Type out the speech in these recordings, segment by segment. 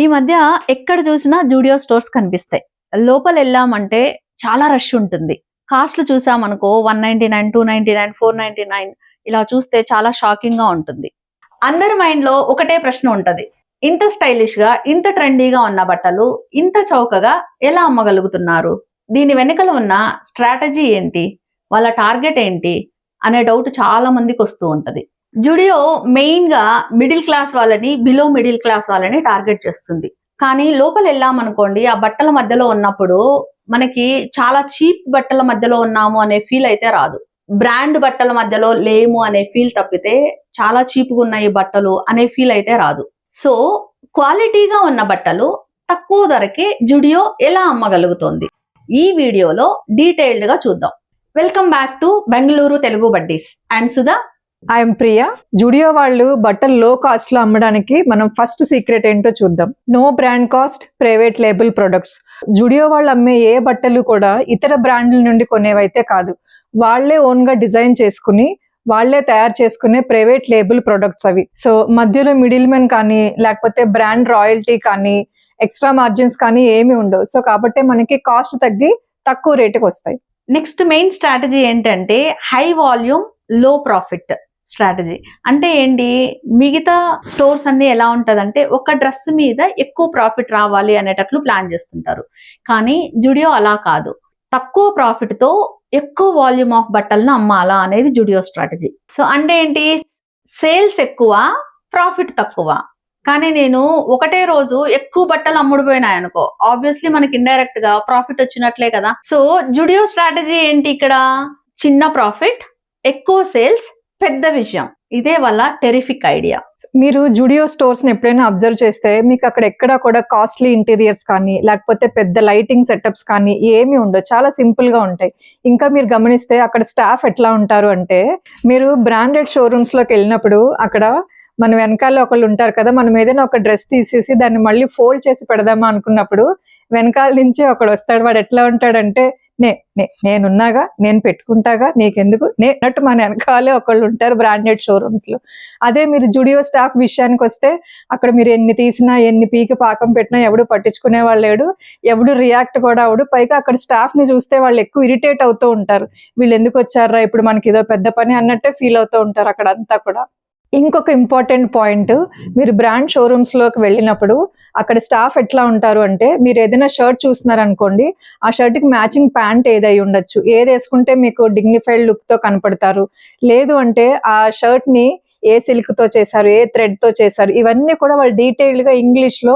ఈ మధ్య ఎక్కడ చూసినా జూడియో స్టోర్స్ కనిపిస్తాయి. లోపల వెళ్ళామంటే చాలా రష్ ఉంటుంది. కాస్ట్లు చూసామనుకో one ninety nine two ninety nine four ninety nine ఇలా చూస్తే చాలా షాకింగ్గా ఉంటుంది. అందరి మైండ్లో ఒకటే ప్రశ్న ఉంటది. ఇంత స్టైలిష్గా ఇంత ట్రెండీగా ఉన్న బట్టలు ఇంత చౌకగా ఎలా అమ్మగలుగుతున్నారు? దీని వెనుకల ఉన్న స్ట్రాటజీ ఏంటి? వాళ్ళ టార్గెట్ ఏంటి? అనే డౌట్ చాలా మందికి వస్తూ ఉంటది. జుడియో మెయిన్గా మిడిల్ క్లాస్ వాళ్ళని బిలో మిడిల్ క్లాస్ వాళ్ళని టార్గెట్ చేస్తుంది. కానీ లోపల వెళ్ళామనుకోండి ఆ బట్టల మధ్యలో ఉన్నప్పుడు మనకి చాలా చీప్ బట్టల మధ్యలో ఉన్నాము అనే ఫీల్ అయితే రాదు. బ్రాండ్ బట్టల మధ్యలో లేము అనే ఫీల్ తప్పితే చాలా చీప్గా ఉన్నాయి బట్టలు అనే ఫీల్ అయితే రాదు. సో క్వాలిటీగా ఉన్న బట్టలు తక్కువ ధరకే జుడియో ఎలా అమ్మగలుగుతోంది? ఈ వీడియోలో డీటెయిల్డ్గా చూద్దాం. Welcome back to Bengaluru Telugu buddies I'm Sudha I'm Priya Zudio వాళ్ళు బట్టలు లో కాస్ట్లో అమ్మడానికి మనం ఫస్ట్ సీక్రెట్ ఏంటో చూద్దాం no brand cost private label products Zudio వాళ్ళు అమ్మే ఏ బట్టలు కూడా ఇతర బ్రాండ్ల నుండి కొనేవైతే కాదు వాళ్ళే ఓన్గా డిజైన్ చేసుకుని వాళ్ళే తయారు చేసుకునే ప్రైవేట్ లేబుల్ ప్రొడక్ట్స్ అవి సో మధ్యలో మిడిల్ మెన్ కానీ లేకపోతే బ్రాండ్ రాయల్టీ కానీ ఎక్స్ట్రా మార్జిన్స్ కానీ ఏమి ఉండవు సో కాబట్టి మనకి కాస్ట్ తగ్గి తక్కువ రేటుకి వస్తాయి నెక్స్ట్ మెయిన్ స్ట్రాటజీ ఏంటంటే హై వాల్యూమ్లో ప్రాఫిట్ స్ట్రాటజీ. అంటే ఏంటి? మిగతా స్టోర్స్ అన్ని ఎలా ఉంటదంటే ఒక డ్రెస్ మీద ఎక్కువ ప్రాఫిట్ రావాలి అనేటట్లు ప్లాన్ చేస్తుంటారు. కానీ జుడియో అలా కాదు. తక్కువ ప్రాఫిట్తో ఎక్కువ వాల్యూమ్ ఆఫ్ బట్టలను అమ్మాలా అనేది జుడియో స్ట్రాటజీ. సో అంటే ఏంటి? సేల్స్ ఎక్కువ ప్రాఫిట్ తక్కువ. కానీ నేను ఒకటే రోజు ఎక్కువ బట్టలు అమ్ముడుపోయినాయి అనుకో ఆబ్వియస్లీ మనకి ఇండైరెక్ట్గా ప్రాఫిట్ వచ్చినట్లే కదా. సో జుడియో స్ట్రాటజీ ఏంటి ఇక్కడ? చిన్న ప్రాఫిట్ ఎక్కువ సేల్స్ పెద్ద విషయం. ఇదే వాళ్ళ టెరిఫిక్ ఐడియా మీరు జుడియో స్టోర్స్ని ఎప్పుడైనా అబ్జర్వ్ చేస్తే మీకు అక్కడ ఎక్కడ కూడా కాస్ట్లీ ఇంటీరియర్స్ కానీ లేకపోతే పెద్ద లైటింగ్ సెటప్స్ కానీ ఏమి ఉండవు. చాలా సింపుల్గా ఉంటాయి. ఇంకా మీరు గమనిస్తే అక్కడ స్టాఫ్ ఎట్లా ఉంటారు అంటే మీరు బ్రాండెడ్ షోరూమ్స్లోకి వెళ్ళినప్పుడు అక్కడ మన వెనకాల ఒకళ్ళు ఉంటారు కదా మనం ఏదైనా ఒక డ్రెస్ తీసేసి దాన్ని మళ్ళీ ఫోల్డ్ చేసి పెడదామా అనుకున్నప్పుడు వెనకాల నుంచి ఒకడు వస్తాడు. వాడు ఎట్లా ఉంటాడంటే నే నే నేనున్నాగా నేను పెట్టుకుంటాగా నీకెందుకు? నే మన వెనకాలే ఒకళ్ళు ఉంటారు బ్రాండెడ్ షోరూమ్స్లో. అదే మీరు జుడియో స్టాఫ్ విషయానికి వస్తే అక్కడ మీరు ఎన్ని తీసినా ఎన్ని పీకి పాకం పెట్టినా ఎవడు పట్టించుకునే వాళ్ళు లేడు. ఎవడు రియాక్ట్ కూడా అవడు. పైగా అక్కడ స్టాఫ్ని చూస్తే వాళ్ళు ఎక్కువ ఇరిటేట్ అవుతూ ఉంటారు. వీళ్ళు ఎందుకు వచ్చారా ఇప్పుడు మనకి ఏదో పెద్ద పని అన్నట్టే ఫీల్ అవుతూ ఉంటారు అక్కడ అంతా కూడా. ఇంకొక ఇంపార్టెంట్ పాయింట్ మీరు బ్రాండ్ షోరూమ్స్లోకి వెళ్ళినప్పుడు అక్కడ స్టాఫ్ ఎట్లా ఉంటారు అంటే మీరు ఏదైనా షర్ట్ చూస్తున్నారు అనుకోండి ఆ షర్ట్కి మ్యాచింగ్ ప్యాంట్ ఏదై ఉండొచ్చు. ఏది వేసుకుంటే మీకు డిగ్నిఫైడ్ లుక్తో కనపడతారు. లేదు అంటే ఆ షర్ట్ని ఏ సిల్క్తో చేశారు ఏ థ్రెడ్తో చేశారు ఇవన్నీ కూడా వాళ్ళు డీటెయిల్డ్గా గా ఇంగ్లీష్లో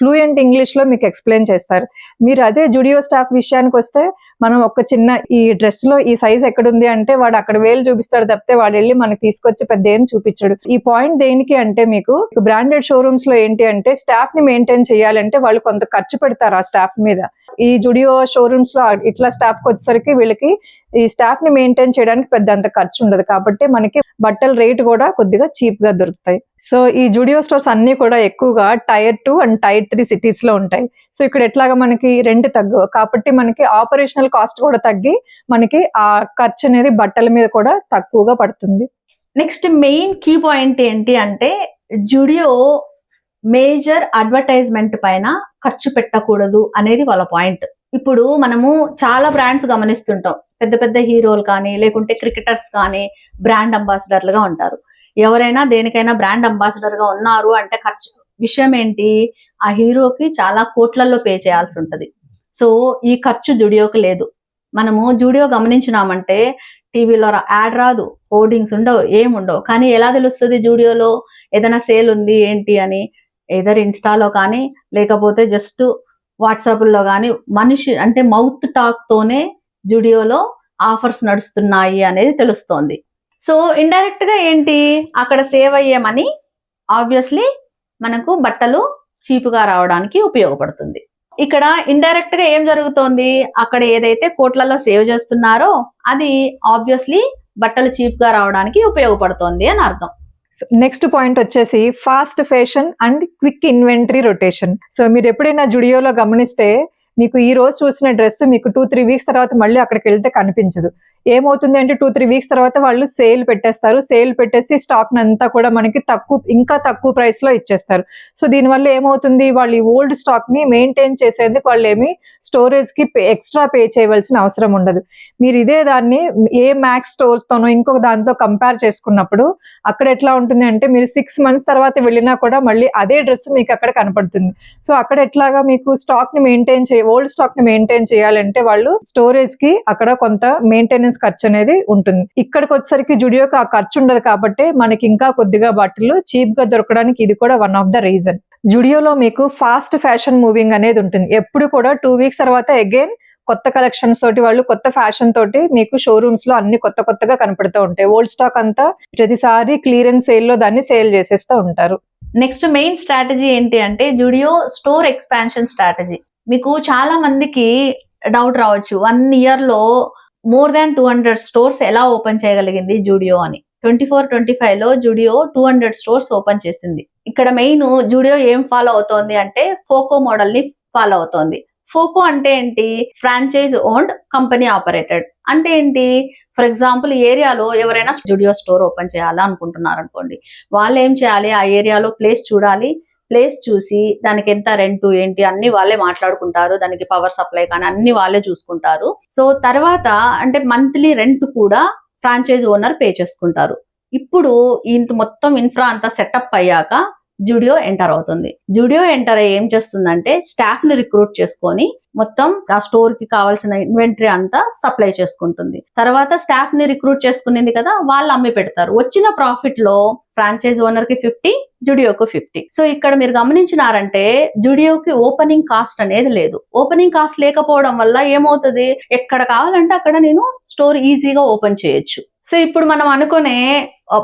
ఫ్లూయెంట్ ఇంగ్లీష్లో మీకు ఎక్స్ప్లెయిన్ చేస్తారు. మీరు అదే జుడియో స్టాఫ్ విషయానికి వస్తే మనం ఒక చిన్న ఈ డ్రెస్లో ఈ సైజ్ ఎక్కడుంది అంటే వాడు అక్కడ వేలు చూపిస్తాడు తప్పితే వాడు వెళ్ళి మనకి తీసుకొచ్చి పెద్ద ఏం చూపించాడు. ఈ పాయింట్ దేనికి అంటే మీకు బ్రాండెడ్ షోరూమ్స్లో ఏంటి అంటే స్టాఫ్ని మెయింటైన్ చేయాలంటే వాళ్ళు కొంత ఖర్చు పెడతారు ఆ స్టాఫ్ మీద. ఈ జుడియో షోరూమ్స్లో ఇట్లా స్టాఫ్కి వచ్చేసరికి వీళ్ళకి ఈ స్టాఫ్ని మెయింటైన్ చేయడానికి పెద్ద అంత ఖర్చు ఉండదు. కాబట్టి మనకి బట్టల రేట్ కూడా కొద్దిగా చీప్గా దొరుకుతాయి. సో ఈ జుడియో స్టోర్స్ అన్ని కూడా ఎక్కువగా tier two and tier three సిటీస్లో ఉంటాయి. సో ఇక్కడ ఎట్లాగా మనకి రెంట్ తగ్గు. కాబట్టి మనకి ఆపరేషనల్ కాస్ట్ కూడా తగ్గి మనకి ఆ ఖర్చు అనేది బట్టల మీద కూడా తక్కువగా పడుతుంది. నెక్స్ట్ మెయిన్ కీ పాయింట్ ఏంటి అంటే జుడియో మేజర్ అడ్వర్టైజ్మెంట్ పైన ఖర్చు పెట్టకూడదు అనేది వాళ్ళ పాయింట్. ఇప్పుడు మనము చాలా బ్రాండ్స్ గమనిస్తుంటాం. పెద్ద పెద్ద హీరోలు కానీ లేకుంటే క్రికెటర్స్ కానీ బ్రాండ్ అంబాసిడర్లుగా ఉంటారు. ఎవరైనా దేనికైనా బ్రాండ్ అంబాసిడర్గా ఉన్నారు అంటే ఖర్చు విషయం ఏంటి? ఆ హీరోకి చాలా కోట్లలో పే చేయాల్సి ఉంటది. సో ఈ ఖర్చు జుడియోకి లేదు. మనము జుడియో గమనించినామంటే టీవీలో యాడ్ రాదు. హోర్డింగ్స్ ఉండవు ఏముండవు కానీ ఎలా తెలుస్తుంది జూడియోలో? ఏదైనా సేల్ ఉంది ఏంటి అని? ఏదర్ ఇన్స్టాలో కానీ లేకపోతే జస్ట్ వాట్సాప్లో కానీ మనిషి అంటే మౌత్ టాక్ తోనే జుడియోలో ఆఫర్స్ నడుస్తున్నాయి అనేది తెలుస్తోంది. సో ఇండైరెక్ట్గా ఏంటి? అక్కడ సేవ్ అయ్యే మనీ ఆబ్వియస్లీ మనకు బట్టలు చీపుగా రావడానికి ఉపయోగపడుతుంది. ఇక్కడ ఇండైరెక్ట్గా ఏం జరుగుతోంది? అక్కడ ఏదైతే కోట్లలో సేవ్ చేస్తున్నారో అది ఆబ్వియస్లీ బట్టలు చీప్గా రావడానికి ఉపయోగపడుతోంది అని అర్థం. నెక్స్ట్ పాయింట్ వచ్చేసి fast fashion and quick inventory rotation so మీరు ఎప్పుడైనా జుడియోలో గమనిస్తే మీకు ఈ రోజు చూసిన డ్రెస్ మీకు టూ త్రీ వీక్స్ తర్వాత మళ్ళీ అక్కడికి వెళ్తే కనిపించదు. ఏమవుతుంది అంటే టూ త్రీ వీక్స్ తర్వాత వాళ్ళు సేల్ పెట్టేస్తారు. సేల్ పెట్టేసి స్టాక్ అంతా కూడా మనకి తక్కువ ఇంకా తక్కువ ప్రైస్లో ఇచ్చేస్తారు. సో దీనివల్ల ఏమవుతుంది? వాళ్ళు ఈ ఓల్డ్ స్టాక్ని మెయింటైన్ చేసేందుకు వాళ్ళు ఏమి స్టోరేజ్కి ఎక్స్ట్రా పే చేయవలసిన అవసరం ఉండదు. మీరు ఇదే దాన్ని ఏ మ్యాక్స్ స్టోర్స్ తోనో ఇంకొక దాంతో కంపేర్ చేసుకున్నప్పుడు అక్కడ ఎట్లా ఉంటుంది అంటే మీరు సిక్స్ మంత్స్ తర్వాత వెళ్ళినా కూడా మళ్ళీ అదే డ్రెస్ మీకు అక్కడ కనపడుతుంది. సో అక్కడ ఎట్లాగా మీకు స్టాక్ని మెయింటైన్ చేయ ఓల్డ్ స్టాక్ని మెయింటైన్ చేయాలంటే వాళ్ళు స్టోరేజ్కి అక్కడ కొంత మెయింటెనెన్స్ ఖర్చు అనేది ఉంటుంది. ఇక్కడికి వచ్చేసరికి జుడియోకి ఆ ఖర్చు ఉండదు కాబట్టి మనకి ఇంకా కొద్దిగా బట్టలు చీప్గా దొరకడానికి ఇది కూడా వన్ ఆఫ్ ద రీజన్ జుడియోలో మీకు ఫాస్ట్ ఫ్యాషన్ మూవింగ్ అనేది ఉంటుంది. ఎప్పుడు కూడా టూ వీక్స్ తర్వాత అగైన్ కొత్త కలెక్షన్స్ తోటి వాళ్ళు కొత్త ఫ్యాషన్ తోటి మీకు షోరూమ్స్లో అన్ని కొత్త కొత్తగా కనపడుతూ ఉంటాయి. ఓల్డ్ స్టాక్ అంతా ప్రతిసారి క్లియరెన్స్ సేల్లో దాన్ని సేల్ చేసేస్తూ ఉంటారు. నెక్స్ట్ మెయిన్ స్ట్రాటజీ ఏంటి అంటే జుడియో స్టోర్ ఎక్స్పాన్షన్ స్ట్రాటజీ మీకు చాలా మందికి డౌట్ రావచ్చు. వన్ ఇయర్లో more than two hundred stores ఎలా ఓపెన్ చేయగలిగింది జూడియో అని. ట్వంటీ ఫోర్ ట్వంటీ ఫైవ్లో Zudio two hundred stores open చేసింది. ఇక్కడ మెయిన్ జూడియో ఏం ఫాలో అవుతోంది అంటే ఫోకో మోడల్ని ఫాలో అవుతోంది. ఫోకో అంటే ఏంటి? ఫ్రాంచైజ్ ఓన్డ్ కంపెనీ ఆపరేటెడ్ అంటే ఏంటి? ఫర్ ఎగ్జాంపుల్ ఏరియాలో ఎవరైనా స్టూడియో స్టోర్ ఓపెన్ చేయాలి అనుకుంటున్నారు అనుకోండి వాళ్ళు ఏం చేయాలి? ఆ ఏరియాలో ప్లేస్ చూడాలి. ప్లేస్ చూసి దానికి ఎంత రెంట్ ఏంటి అన్ని వాళ్ళే మాట్లాడుకుంటారు. దానికి పవర్ సప్లై కానీ అన్ని వాళ్ళే చూసుకుంటారు. సో తర్వాత అంటే మంత్లీ రెంట్ కూడా ఫ్రాంచైజ్ ఓనర్ పే చేసుకుంటారు. ఇప్పుడు ఇంత మొత్తం ఇన్ఫ్రా అంతా సెటప్ అయ్యాక జుడియో ఎంటర్ అవుతుంది. జుడియో ఎంటర్ అయ్యి ఏం చేస్తుందంటే స్టాఫ్ని రిక్రూట్ చేసుకొని మొత్తం ఆ స్టోర్కి కావాల్సిన ఇన్వెంటరీ అంతా సప్లై చేసుకుంటుంది. తర్వాత స్టాఫ్ని రిక్రూట్ చేసుకునేది కదా వాళ్ళు అమ్మి పెడతారు. వచ్చిన ప్రాఫిట్లో ఫ్రాంచైజ్ ఓనర్కి ఫిఫ్టీ జుడియోకు ఫిఫ్టీ. సో ఇక్కడ మీరు గమనించినారంటే జుడియోకి ఓపెనింగ్ కాస్ట్ అనేది లేదు. ఓపెనింగ్ కాస్ట్ లేకపోవడం వల్ల ఏమవుతుంది? ఎక్కడ కావాలంటే అక్కడ నేను స్టోర్ ఈజీగా ఓపెన్ చేయొచ్చు. సో ఇప్పుడు మనం అనుకునే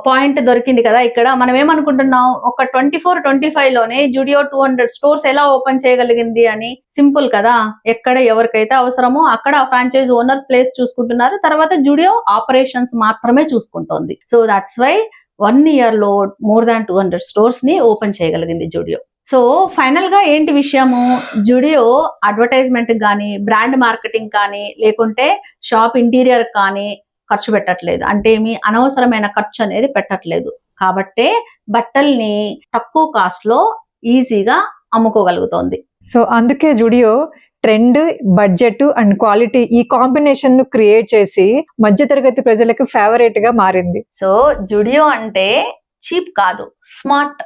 పాయింట్ దొరికింది కదా ఇక్కడ. మనం ఏమనుకుంటున్నాం? ఒక ట్వంటీ ఫోర్ ట్వంటీ ఫైవ్లోనే జుడియో టూ హండ్రెడ్ స్టోర్స్ ఎలా ఓపెన్ చేయగలిగింది అని. సింపుల్ కదా. ఎక్కడ ఎవరికైతే అవసరమో అక్కడ ఫ్రాంచైజ్ ఓనర్ ప్లేస్ చూసుకుంటున్నారు. తర్వాత జుడియో ఆపరేషన్స్ మాత్రమే చూసుకుంటోంది. సో దట్స్ వై వన్ ఇయర్లో మోర్ దాన్ టూ హండ్రెడ్ స్టోర్స్ని ఓపెన్ చేయగలిగింది జుడియో సో ఫైనల్గా ఏంటి విషయము? జుడియో అడ్వర్టైజ్మెంట్ కానీ బ్రాండ్ మార్కెటింగ్ కానీ లేకుంటే షాప్ ఇంటీరియర్ కానీ ఖర్చు పెట్టట్లేదు. అంటే ఏమి? అనవసరమైన ఖర్చు అనేది పెట్టట్లేదు. కాబట్టే బట్టల్ని తక్కువ కాస్ట్లో ఈజీగా అమ్ముకోగలుగుతోంది. సో అందుకే Zudio trend budget and quality ఈ కాంబినేషన్ను క్రియేట్ చేసి మధ్యతరగతి ప్రజలకు ఫేవరెట్గా మారింది. సో జుడియో అంటే చీప్ కాదు స్మార్ట్.